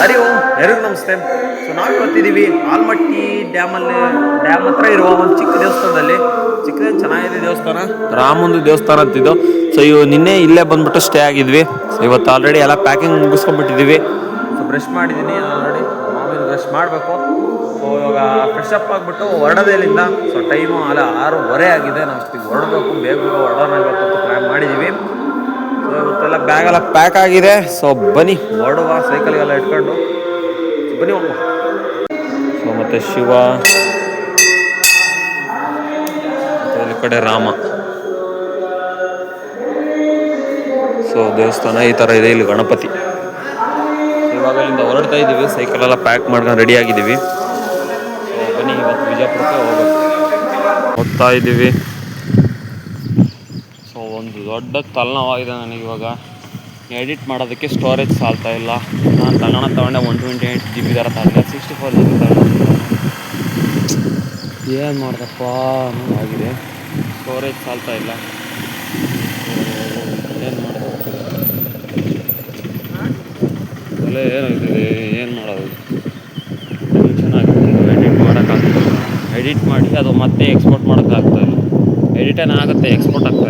ಹರಿ ಓಂ ಎಲ್ಲರಿಗೂ ನಮಸ್ತೆ. ಸೊ ನಾವು ಇವತ್ತಿದ್ದೀವಿ ಆಲ್ಮಟ್ಟಿ ಡ್ಯಾಮಲ್ಲಿ ಡ್ಯಾಮ್ ಹತ್ರ ಇರುವ ಒಂದು ಚಿಕ್ಕ ದೇವಸ್ಥಾನದಲ್ಲಿ. ಚಿಕ್ಕದೇ ಚೆನ್ನಾಗಿದೆ ದೇವಸ್ಥಾನ? ರಾಮಂದು ದೇವಸ್ಥಾನ ಅಂತಿದ್ದು. ಸೊ ಇವು ನಿನ್ನೆ ಇಲ್ಲೇ ಬಂದ್ಬಿಟ್ಟು ಸ್ಟೇ ಆಗಿದ್ವಿ. ಸೊ ಇವತ್ತು ಆಲ್ರೆಡಿ ಎಲ್ಲ ಪ್ಯಾಕಿಂಗ್ ಮುಗಿಸ್ಕೊಂಡ್ಬಿಟ್ಟಿದ್ದೀವಿ. ಸೊ ಬ್ರಷ್ ಮಾಡಿದ್ದೀನಿ ಆಲ್ರೆಡಿ ಮಾಮೂಲಿ ಬ್ರಷ್ ಮಾಡಬೇಕು. ಸೊ ಇವಾಗ ಫ್ರೆಶ್ ಅಪ್ ಆಗಿಬಿಟ್ಟು ಹೊರಡೋದೇಲಿಂದ ಸೊ ಟೈಮು ಅಲ್ಲ ಆರೂವರೆ ಆಗಿದೆ. ನಾವು ಹೊರಡಬೇಕು ಬೇಗ ಬೇಗ ಹೊರಡೋಣಾಗಬೇಕು ಅಂತ ಪ್ಲ್ಯಾನ್ ಮಾಡಿದ್ದೀವಿ. ಇವತ್ತೆಲ್ಲ ಬ್ಯಾಗ್ ಎಲ್ಲ ಪ್ಯಾಕ್ ಆಗಿದೆ. ಸೊ ಬನ್ನಿ, ಹೊರಡುವ ಸೈಕಲ್ಗೆಲ್ಲ ಇಟ್ಕೊಂಡು. ಬನ್ನಿ ಹೋಗುವ. ಸೊ ಮತ್ತೆ ಶಿವ. ಈ ಕಡೆ ರಾಮ. ಸೊ ದೇವಸ್ಥಾನ ಈ ಥರ ಇದೆ, ಇಲ್ಲಿ ಗಣಪತಿ. ಇವಾಗ ಇಲ್ಲಿಂದ ಹೊರಡ್ತಾ ಇದ್ದೀವಿ ಸೈಕಲ್ ಎಲ್ಲ ಪ್ಯಾಕ್ ಮಾಡ್ಕೊಂಡು ರೆಡಿ ಆಗಿದ್ದೀವಿ. ಸೊ ಬನ್ನಿ, ಇವತ್ತು ವಿಜಯಪುರಕ್ಕೆ ಹೋಗ್ತಾ ಇದ್ದೀವಿ. ಒಂದು ದೊಡ್ಡ ತಲೆನೋವಾಗಿದೆ ನನಗೆ ಇವಾಗ. ಎಡಿಟ್ ಮಾಡೋದಕ್ಕೆ ಸ್ಟೋರೇಜ್ ಸಾಲ್ತಾ ಇಲ್ಲ. ನಾನು ತಗೋಣ ತಗೊಂಡೆ one twenty eight G B ಥರ ತಗೊಂಡೆ ಸಿಕ್ಸ್ಟಿ ಫೋರ್ ಜಿ ಬಿ ಏನು ಮಾಡ್ದಪ್ಪ ಆಗಿದೆ. ಸ್ಟೋರೇಜ್ ಸಾಲ್ತಾ ಇಲ್ಲ. ಏನು ಮಾಡೋದು ಅಲ್ಲೇ ಏನಾಗ್ತಿದೆ? ಏನು ಮಾಡೋದು? ಚೆನ್ನಾಗಿದೆ ಎಡಿಟ್ ಮಾಡೋಕ್ಕಾಗ್ತಿಲ್ಲ. ಎಡಿಟ್ ಮಾಡಿ ಅದು ಮತ್ತೆ ಎಕ್ಸ್ಪೋರ್ಟ್ ಮಾಡೋಕ್ಕಾಗ್ತಾ ಇಲ್ಲ. ಎಡಿಟ್ ಆಗುತ್ತೆ ಎಕ್ಸ್ಪೋರ್ಟ್ ಆಗ್ತಾ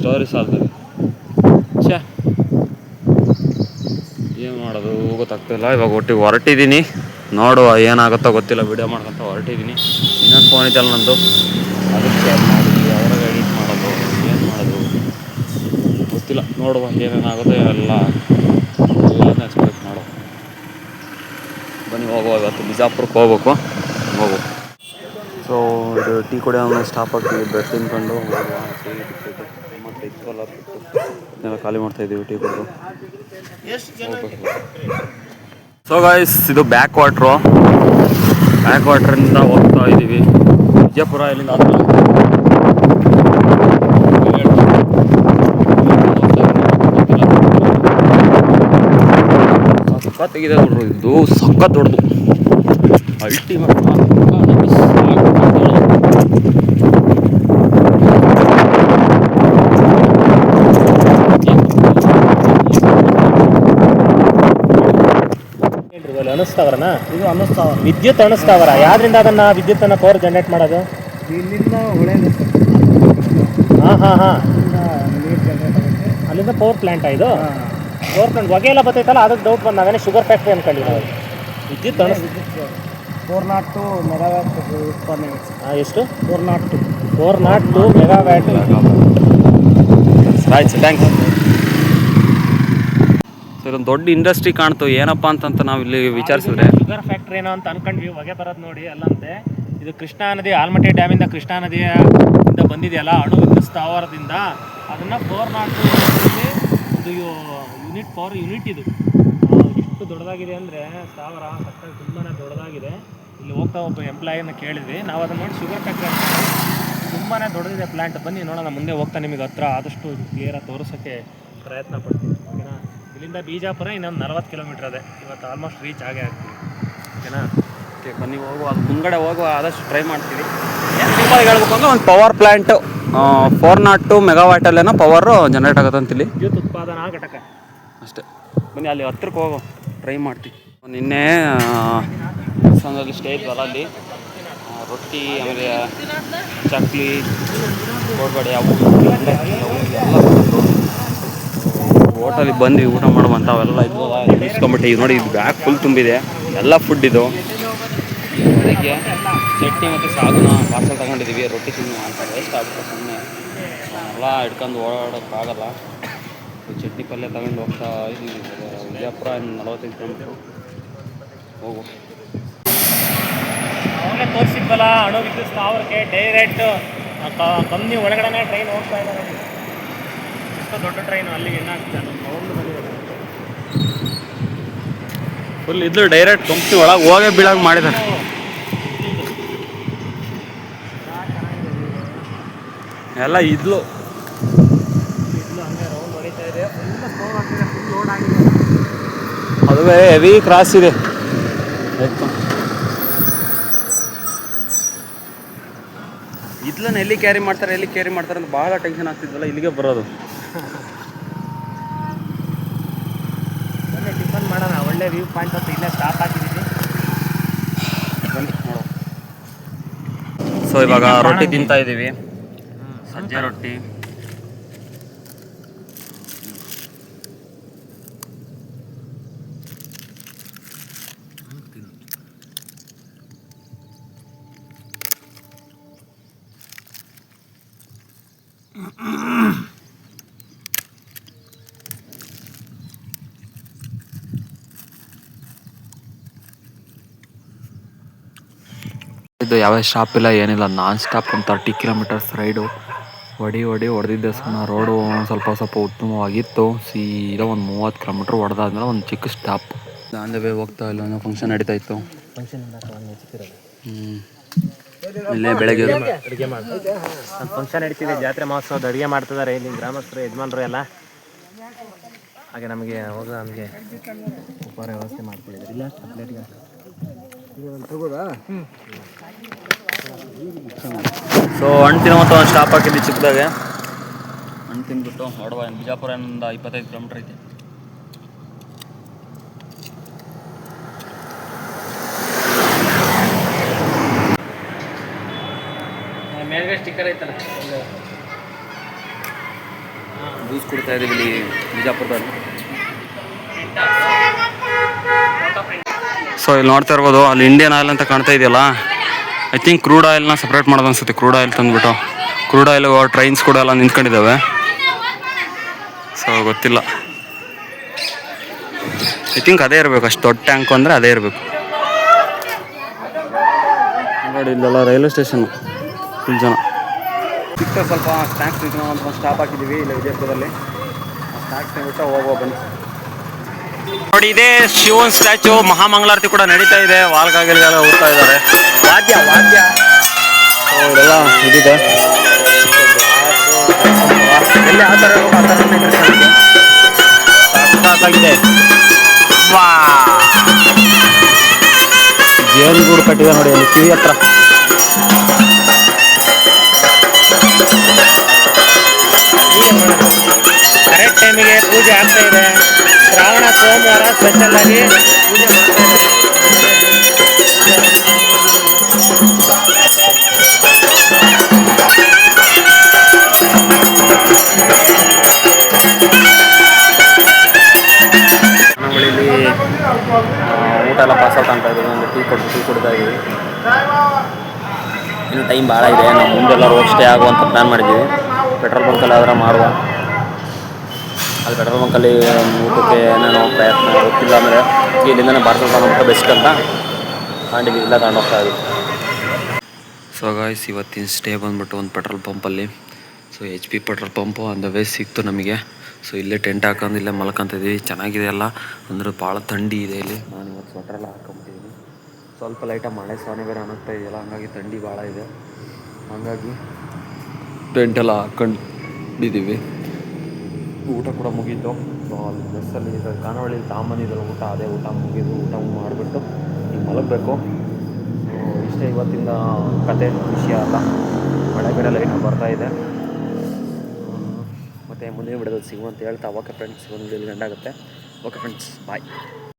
ಸ್ಟೋರೇಜ್ ಸಾಲ್ತದೆ ಏನು ಮಾಡೋದು? ಗೊತ್ತಾಗ್ತಿಲ್ಲ ಇವಾಗ ಒಟ್ಟಿಗೆ ಹೊರಟಿದ್ದೀನಿ. ನೋಡುವ ಏನಾಗುತ್ತೋ ಗೊತ್ತಿಲ್ಲ. ವಿಡಿಯೋ ಮಾಡ್ಕೊತ ಹೊರಟಿದ್ದೀನಿ. ಇನ್ನೊಂದು ಫೋನ್ ಇದೆಯಲ್ಲ ನಂದು? ಅದಕ್ಕೆ ಶೇರ್ ಮಾಡಿ ಅದ್ರಾಗ ಎಡಿಟ್ ಮಾಡೋದು? ಏನು ಮಾಡೋದು? ಗೊತ್ತಿಲ್ಲ. ನೋಡುವ ಏನೇನಾಗುತ್ತೋ ಎಲ್ಲ. ಎಲ್ಲದನ್ನ ಎಕ್ಸ್ಪೆಕ್ಟ್ ಮಾಡೋ ಬನ್ನಿ, ಹೋಗುವ ಇವತ್ತು. ಬಿಜಾಪುರಕ್ಕೆ ಹೋಗ್ಬೇಕು. ಹೋಗು. ಸೊ ಇದು ಟೀ ಕುಡಿಯೋ ಸ್ಟಾಪ್ ಆಗ್ತೀವಿ. ಬ್ರೆಡ್ ತಿನ್ಕೊಂಡು ಹೋಗುವ. ಮತ್ತೆ ಬಿಟ್ಟು ಇದನ್ನೆಲ್ಲ ಖಾಲಿ ಮಾಡ್ತಾ ಇದ್ದೀವಿ ಟೀ ಕುಡಿದು ಸೊ ಗಾಯ್ಸ್ ಇದು ಬ್ಯಾಕ್ ವಾಟ್ರು ಬ್ಯಾಕ್ ವಾಟ್ರಿಂದ ಹೋಗ್ತಾ ಇದ್ದೀವಿ ವಿಜಯಪುರ ಇಲ್ಲಿಂದ ಸಖತ್ತಾಗಿದೆ ನೋಡ್ರಿ. ಇದು ಸಖತ್ ದೊಡ್ಡದು. ಅಲ್ಟಿಮೇಟ್ ಅನಿಸ್ತಾವ್ರನ ಇದು ಅನ್ನಿಸ್ತಾವ ವಿದ್ಯುತ್ ಅನಿಸ್ತಾವರ ಯಾವ್ದ್ರಿಂದ ಅದನ್ನ ವಿದ್ಯುತ್ ಅನ್ನ ಪವರ್ ಜನರೇಟ್ ಮಾಡೋದು? ಇಲ್ಲಿಂದ ಹೊಳೆ ಹಾಂ ಹಾ ಹಾ ಹಾ. ಇಲ್ಲಿಂದ ನೀರು ಜನರೇಟ್ ಆಗುತ್ತೆ. ಅಲ್ಲಿಂದ ಪವರ್ ಪ್ಲಾಂಟ್ ಇದು? ಪವರ್ ಪ್ಲಾಂಟ್ ಹೊಗೆ ಎಲ್ಲ ಬರ್ತೈತಲ್ಲ ಅದಕ್ಕೆ ಡೌಟ್ ಬಂದಾಗನೇ ಶುಗರ್ ಫ್ಯಾಕ್ಟ್ರಿ ಅನ್ಕೊಂಡಿ ನಾವು ವಿದ್ಯುತ್ ಅನಿಸ್ ಫೋರ್ ನಾಟ್ ಟು ಮೆಗಾವ್ಯಾಟ್ ಉತ್ಪಾದನೆ ಎಷ್ಟು? Four naught two four naught two megawatt ಆಯ್ತು ಥ್ಯಾಂಕ್ಸ್ ಇದೊಂದು ದೊಡ್ಡ ಇಂಡಸ್ಟ್ರಿ ಕಾಣ್ತು. ಏನಪ್ಪ ಅಂತಂತ ನಾವು ಇಲ್ಲಿ ವಿಚಾರಿಸಿದ್ರೆ. ಶುಗರ್ ಫ್ಯಾಕ್ಟ್ರಿ ಏನೋ ಅಂತ ಅನ್ಕೊಂಡ್ವಿ. ಹೊಗೆ ಬರೋದು ನೋಡಿ, ಅಲ್ಲಂತೆ. ಇದು ಕೃಷ್ಣಾ ನದಿ, ಆಲ್ಮಟ್ಟಿ ಡ್ಯಾಮಿಂದ ಕೃಷ್ಣಾ ನದಿಯಿಂದ ಬಂದಿದೆಯಲ್ಲ, ಅಣು ಸ್ಥಾವರದಿಂದ. ಅದನ್ನ ಫೋರ್ ಮಾಡ್ತು ಒಂದು ಯೂನಿಟ್ ಪವರ್ ಯೂನಿಟ್ ಇದು. ಎಷ್ಟು ದೊಡ್ಡದಾಗಿದೆ ಅಂದರೆ ಸ್ಥಾವರ ಸಕ್ಕರೆ ತುಂಬಾ ದೊಡ್ಡದಾಗಿದೆ. ಇಲ್ಲಿ ಹೋಗ್ತಾ ಒಬ್ಬ ಎಂಪ್ಲಾಯಿನ ಕೇಳಿದ್ವಿ. ನಾವು ಅದನ್ನ ನೋಡಿ ಶುಗರ್ ಫ್ಯಾಕ್ಟ್ರಿ ತುಂಬಾ ದೊಡ್ಡದಿದೆ ಪ್ಲಾಂಟ್ ಬನ್ನಿ, ನೋಡೋಣ, ಮುಂದೆ ಹೋಗ್ತಾ ನಿಮಗೆ ಹತ್ರ ಆದಷ್ಟು ಕ್ಲಿಯರಾಗಿ ತೋರಿಸೋಕ್ಕೆ ಪ್ರಯತ್ನ ಪಡ್ತೀವಿ ಇಲ್ಲಿಂದ ಬೀಜಾಪುರ ಇನ್ನೊಂದು ನಲ್ವತ್ತು ಕಿಲೋಮೀಟ್ರ್ ಅದೇ. ಇವತ್ತು ಆಲ್ಮೋಸ್ಟ್ ರೀಚ್ ಆಗೇ ಆಗ್ತೀವಿ ಓಕೆನಾ ಓಕೆ ಬನ್ನಿ ಹೋಗುವ. ಅದು ಮುಂಗಡೆ ಹೋಗುವ ಆದಷ್ಟು ಟ್ರೈ ಮಾಡ್ತೀವಿ. ಸಿಂಪಲ್ ಹೇಳ್ಬೇಕು ಅಂದ್ರೆ ಒಂದು power plant four naught two ಮೆಗಾವಾಟಲ್ಲೇನೋ power generate ಆಗುತ್ತೆ ಅಂತಿಲ್ಲಿ. ವಿದ್ಯುತ್ ಉತ್ಪಾದನಾ ಘಟಕ. ಅಷ್ಟೇ. ಬನ್ನಿ ಅಲ್ಲಿ ಹತ್ರಕ್ಕೆ ಹೋಗೋ ಟ್ರೈ ಮಾಡ್ತೀವಿ. ನಿನ್ನೆ ಸಂಘದಲ್ಲಿ ಸ್ಟೇ ಇದ್ವಲ್ಲ ಅಲ್ಲಿ. ರೊಟ್ಟಿ ಆಮೇಲೆ ಚಕ್ಲಿ ಕೋಡ್ಬಡೆ ಅವು ಎಲ್ಲ. ಹೋಟೆಲಿಗೆ ಬಂದ್ವಿ, ಊಟ ಮಾಡುವಂತ ಅವೆಲ್ಲ ಇದು ನೋಡಿ, ಇದು ಬ್ಯಾಗ್ ಫುಲ್ ತುಂಬಿದೆ. ಎಲ್ಲ ಫುಡ್ ಇದು. ಅದಕ್ಕೆ ಚಟ್ನಿ ಮತ್ತು ಸಾಗುನ ಪಾರ್ಸಲ್ ತಗೊಂಡಿದ್ದೀವಿ ರೊಟ್ಟಿ ತಿನ್ನು ಅಂತ ವೇಸ್ಟ್ ಆಗುತ್ತೆ ಸುಮ್ಮನೆ ಎಲ್ಲ ಇಟ್ಕೊಂಡು ಓಡಾಡೋಕ್ಕಾಗಲ್ಲ ಚಟ್ನಿ ಪಲ್ಯ ತಗೊಂಡು ಹೋಗ್ತಾ ಇದ್ದೀವಿ ವಿಜಯಪುರ ನಲವತ್ತೈದು ಕಿಲೋಮೀಟ್ರು ಹೋಗು. ತೋರಿಸಿದ್ವಲ್ಲ ಅಣು ವಿದ್ಯುತ್ ಸ್ಥಾವರಕ್ಕೆ ಡೈರೆಕ್ಟ್ ಕಂಪ್ನಿ ಒಳಗಡೆನೇ ಟ್ರೈನ್ ಹೋಗ್ತಾ ಇದೆ ಎಷ್ಟು ದೊಡ್ಡ ಟ್ರೈನ್ ಅಲ್ಲಿಗೆ ಏನಾಗ್ತಾನೆ ಬಂದಿದೆ ಫುಲ್ ಇದು ಡೈರೆಕ್ಟ್ ಕಂಪ್ನಿ ಒಳಗೆ ಹೋಗೇ ಬೀಳಾಗ ಮಾಡಿದ್ದಾರೆ ಎಲ್ಲ ಇದ್ಲು. ಇದ್ಲು ಅದುವೇ ಹೆವಿ ಕ್ರಾಸ್ ಇದೆ. ಇದ್ಲನ್ನ ಎಲ್ಲಿ ಕ್ಯಾರಿ ಮಾಡ್ತಾರೆ ಎಲ್ಲಿ ಕ್ಯಾರಿ ಮಾಡ್ತಾರೆ ಅಂತ ಭಾಳ ಟೆನ್ಷನ್ ಆಗ್ತಿದ್ವಲ್ಲ ಇಲ್ಲಿಗೆ ಬರೋದು. ಒಳ್ಳೆ ವ್ಯೂ ಪಾಯಿಂಟ್ ಅಂತ ಇಲ್ಲೇ ಸ್ಟಾಪ್ ನೋಡು ಸೊ ಇವಾಗ ರೊಟ್ಟಿ ತಿಂತಾ ಇದ್ದೀವಿ ಸಜ್ಜೆ ರೊಟ್ಟಿ. ಇದು ಯಾವ ಸ್ಟಾಪ್ ಇಲ್ಲ ಏನಿಲ್ಲ. ನಾನ್ ಸ್ಟಾಪ್ ಒಂದು ತರ್ಟಿ ಕಿಲೋಮೀಟರ್ಸ್ ರೈಡು ಹೊಡಿ ಹೊಡಿ ಹೊಡೆದಿದ್ದೆ ಸುಮ್ಮನೆ ರೋಡು ಸ್ವಲ್ಪ ಸ್ವಲ್ಪ ಉತ್ತಮವಾಗಿತ್ತು. ಸೀದಾ ಒಂದು ಮೂವತ್ತು ಕಿಲೋಮೀಟ್ರ್ ಹೊಡೆದಾದ್ಮೇಲೆ ಒಂದು ಚಿಕ್ಕ ಸ್ಟಾಪ್ ದಾಂಡೆ ವೇ ಹೋಗ್ತಾ ಇಲ್ಲ ಅನ್ನೋ ಫಂಕ್ಷನ್ ನಡೀತಾ ಇತ್ತು. ಇಲ್ಲೇ ಬೆಳಗ್ಗೆ ಅಡುಗೆ ಮಾಡಿ ಫಂಕ್ಷನ್ ನಡೀತಿದೆ ಜಾತ್ರೆ ಮಹೋತ್ಸವದ ಅಡುಗೆ ಮಾಡ್ತಿದ್ದಾರೆ ಇಲ್ಲಿ ಗ್ರಾಮಸ್ಥರು ಯಜಮಾನರು ಎಲ್ಲ. ಹಾಗೆ ನಮಗೆ ಹೋಗ ನಮಗೆ ಉಪಹಾರ ವ್ಯವಸ್ಥೆ ಮಾಡ್ಕೊಂಡಿದ್ದಾರೆ ಇಲ್ಲ ಪ್ಲೇಟ್ಗೆ ಸೊ ಹಣ್ಣು ತಿನ್ನುವಂಥ ಒಂದು ಸ್ಟಾಪ್ ಹಾಕಿದ್ವಿ ಚಿಕ್ಕದಾಗೆ. ಹಣ್ಣು ತಿಂದ್ಬಿಟ್ಟು ಹೊಡವ ಬಿಜಾಪುರ ಒಂದು ಇಪ್ಪತ್ತೈದು ಕಿಲೋಮೀಟ್ರ್ ಐತೆ. ಮೇಲ್ಗಡೆ ಸ್ಟಿಕ್ಕರ್ ಐತಲ್ಲ. ಜ್ಯೂಸ್ ಕುಡ್ತಾ ಇದ್ದೀವಿ ಇಲ್ಲಿ ಬಿಜಾಪುರದಲ್ಲಿ. ಸೊ ಇಲ್ಲಿ ನೋಡ್ತಾ ಇರ್ಬೋದು, ಅಲ್ಲಿ ಇಂಡಿಯನ್ ಆಯಿಲ್ ಅಂತ ಕಾಣ್ತಾ ಇದೆಯಲ್ಲ? ಐ ಥಿಂಕ್ ಕ್ರೂಡ್ ಆಯಿಲ್ನ ಸಪ್ರೇಟ್ ಮಾಡೋದು ಅನ್ಸುತ್ತೆ ಕ್ರೂಡ್ ಆಯಿಲ್ ತಂದ್ಬಿಟ್ಟು. ಕ್ರೂಡ್ ಆಯಿಲ್ ಟ್ರೈನ್ಸ್ ಕೂಡ ಎಲ್ಲ ನಿಂತ್ಕೊಂಡಿದ್ದಾವೆ. ಸೊ ಗೊತ್ತಿಲ್ಲ. ಐ ಥಿಂಕ್ ಅದೇ ಇರಬೇಕು, ಅಷ್ಟು ದೊಡ್ಡ ಟ್ಯಾಂಕು ಅಂದರೆ ಅದೇ ಇರಬೇಕು. ನೋಡಿ, ಇಲ್ಲೆಲ್ಲ ರೈಲ್ವೆ ಸ್ಟೇಷನ್ ಫುಲ್ ಜನ. ಸ್ವಲ್ಪ ಸ್ನ್ಯಾಕ್ಸ್ ಅಂತ ಸ್ಟಾಪ್ ಹಾಕಿದ್ದೀವಿ, ಇಲ್ಲಿ ವಿಜಯಪುರದಲ್ಲಿ. ಸ್ನ್ಯಾಕ್ಸ್ ತಿಂದ್ಬಿಟ್ಟು ಹೋಗೋ ಬನ್ನಿ. ನೋಡಿ ಇದೇ ಶಿವನ್ ಸ್ಟ್ಯಾಚು ಮಹಾಮಂಗಳಾರತಿ ಕೂಡ ನಡೀತಾ ಇದೆ. ವಾಲ್ಗಾಗಿಲ್ಗೆಲ್ಲ ಹೋಗ್ತಾ ಇದ್ದಾರೆ. ವಾದ್ಯ ವಾದ್ಯ. ಇದೆಲ್ಲ ಇದಿದೆ. ಎಲ್ಲಿ ಆ ಥರ ಆ ಥರನೇ. ವಾ. ಜೇನುಗೂಡು ಕಟ್ಟಿದೆ ನೋಡಿ ಅಲ್ಲಿ ಕಿವಿ ಹತ್ರ. ಸೋಮವಾರ ಸ್ಪೆಷಲ್ ಆಗಿ ಪೂಜೆ ಮಾಡ್ತಾ ಊಟ ಎಲ್ಲ ಪಾಸ್ ಔಟ್ ಅಂತ ಇದ್ದೀವಿ. ಒಂದು ಟೀ ಕೊಟ್ಟು ಟೀ ಕುಡ್ತಾ ಇದ್ದೀವಿ. ಇನ್ನು ಟೈಮ್ ಭಾಳ ಇದೆ. ನಾವು ಮುಂದೆಲ್ಲ ರೋಡ್ ಸ್ಟೇ ಆಗುವಂಥ ಪ್ಲಾನ್ ಮಾಡಿದ್ದೀವಿ. ಪೆಟ್ರೋಲ್ ಬಂಕಲ್ಲಿ ಆದರೆ ಮಾಡುವ. ಅಲ್ಲಿ ಪೆಟ್ರೋಲ್ ಬಂಕಲ್ಲಿ ಊಟಕ್ಕೆ ಏನೇನೋ ಪ್ರಯತ್ನ ಗೊತ್ತಿಲ್ಲ ಅಂದರೆ ಇಲ್ಲಿಂದನೇ ಭಾರತ ತಗೊಂಡ್ಬಿಟ್ಟು ಬೆಸ್ಟ್ ಅಂತ ತಗೊಂಡಿದ್ದೀವಿ ಇಲ್ಲ, ತಗೊಂಡು ಹೋಗ್ತಾ ಇದ್ದೀವಿ ಸೊ ಗಾಯ್ಸ್ ಇವತ್ತಿನ ಸ್ಟೇ ಬಂದ್ಬಿಟ್ಟು ಒಂದು petrol ಪಂಪಲ್ಲಿ so H P petrol pump on the way ಸಿಕ್ತು ನಮಗೆ. ಸೊ ಇಲ್ಲೇ ಟೆಂಟ್ ಹಾಕೊಂಡು ಇಲ್ಲೇ ಮಲ್ಕೊತಿದ್ವಿ ಚೆನ್ನಾಗಿದೆ ಅಲ್ಲ ಅಂದ್ರೆ ಭಾಳ ಥಂಡಿ ಇದೆ ಇಲ್ಲಿ. ನಾನು ಇವತ್ತು ಸ್ವೆಟರ್ ಎಲ್ಲ ಹಾಕೊಂಬಿಟ್ಟಿದ್ದೀನಿ ಸ್ವಲ್ಪ ಲೈಟಾಗಿ ಮಳೆ ಸೋನೆ ಬೇರೆ ಅನ್ನಿಸ್ತಾ ಇದೆಯಲ್ಲ, ಹಂಗಾಗಿ ಥಂಡಿ ಭಾಳ ಇದೆ. ಹಾಗಾಗಿ ಟೆಂಟ್ ಎಲ್ಲ ಹಾಕೊಂಡಿದ್ದೀವಿ. ಊಟ ಕೂಡ ಮುಗೀತು. ಅಲ್ಲಿ ಮೆಸ್ಸಲ್ಲಿ ಖಾನಾವಳಿ ತಾಂಬಂದಿದ್ರು ಊಟ, ಅದೇ ಊಟ ಮುಗಿದು ಊಟ ಮಾಡಿಬಿಟ್ಟು ಈಗ ಮಲಗಬೇಕು. ಇಷ್ಟೇ ಇವತ್ತಿಂದ ಕತೆ, ವಿಷಯ ಅಲ್ಲ ಮಳೆ ಬೇರೆ ಲೈಟ್ ಬರ್ತಾ ಇದೆ. ಮತ್ತು ಮುಂದಿನ ಬಿಡೋದು ಸಿಗುವಂತ ಹೇಳ್ತಾ, ಓಕೆ ಫ್ರೆಂಡ್ಸ್ ಒಂದು ಗಂಟೆ ಆಗುತ್ತೆ. Okay friends bye